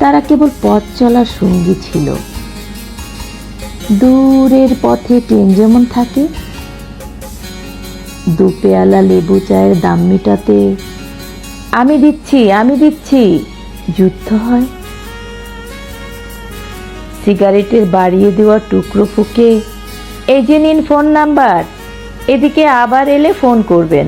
তারা কেবল পথ চলার সঙ্গী ছিল। দূরের পথে ট্রেন যেমন থাকে, দু পেয়ালা লেবু চায়ের দাম মেটাতে, আমি দিচ্ছি আমি দিচ্ছি যুদ্ধ হয়। সিগারেটের বাড়িয়ে দেওয়া টুকরো ফুকে, এই যে নিন ফোন নাম্বার, এদিকে আবার এলে ফোন করবেন।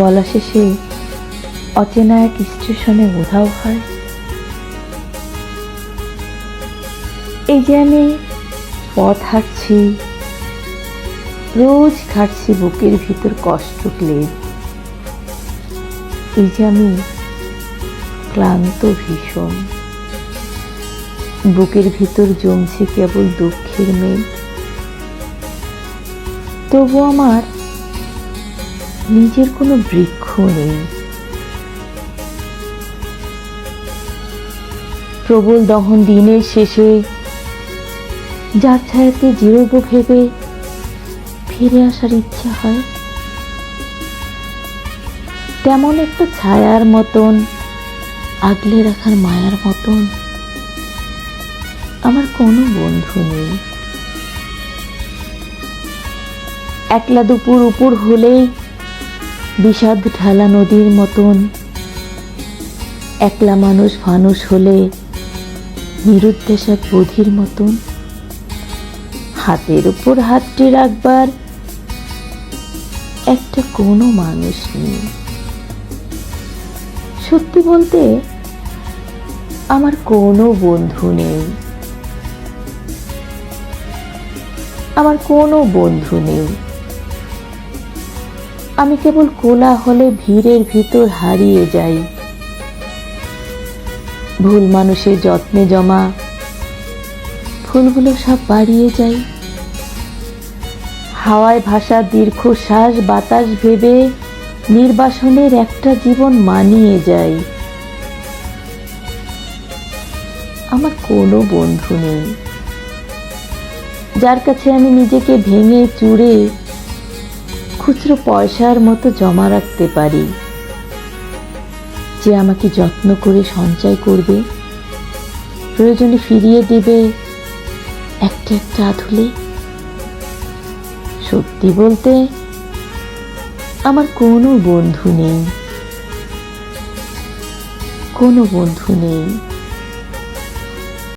বলা শেষে অচেনা এক স্টেশনে উধাও হয়। এই যে আমি পথ হাঁটছি, রোজ খাটছি বুকের ভিতর কষ্ট ক্লেদ। এই যে আমি ক্লান্ত ভীষণ, বুকের ভিতর জমছে কেবল দুঃখের মেঘ তবু আমার নিজের কোনো বৃক্ষ নেই। প্রবল দহন দিনের শেষে যার ছায়াতে জিরোব ভেবে ফিরে আসার ইচ্ছা হয়। তেমন একটা ছায়ার মতন, আগলে রাখার মায়ার মতন আমার কোনো বন্ধু নেই। একলা দুপুর উপর হলেই বিষাদ ঢালা নদীর মতন একলা মানুষ ফানুষ হলে নিরুদ্দেশ বধির মতন হাতের উপর হাতটি রাখবার। একটা কোনো মানুষ নেই। সত্যি বলতে, আমার কোনো বন্ধু নেই। আমার কোনো বন্ধু নেই। আমি কেবল কোলা হলে ভিড়ের ভিতর হারিয়ে যাই। ভুল মানুষের যত্নে জমা ফুলগুলো সব বাড়িয়ে যাই। হাওয়ায় ভাসা দীর্ঘশ্বাস, বাতাস ভেবে নির্বাসনের একটা জীবন মানিয়ে যাই আমার কোনো বন্ধু নেই। যার কাছে আমি নিজেকে ভেঙে চুড়ে খুচরো পয়সার মতো জমা রাখতে পারি। যে আমাকে যত্ন করে সঞ্চয় করবে, প্রয়োজনে ফিরিয়ে দেবে, একটা একটা আধুলে সত্যি বলতে আমার কোনো বন্ধু নেই। কোনো বন্ধু নেই।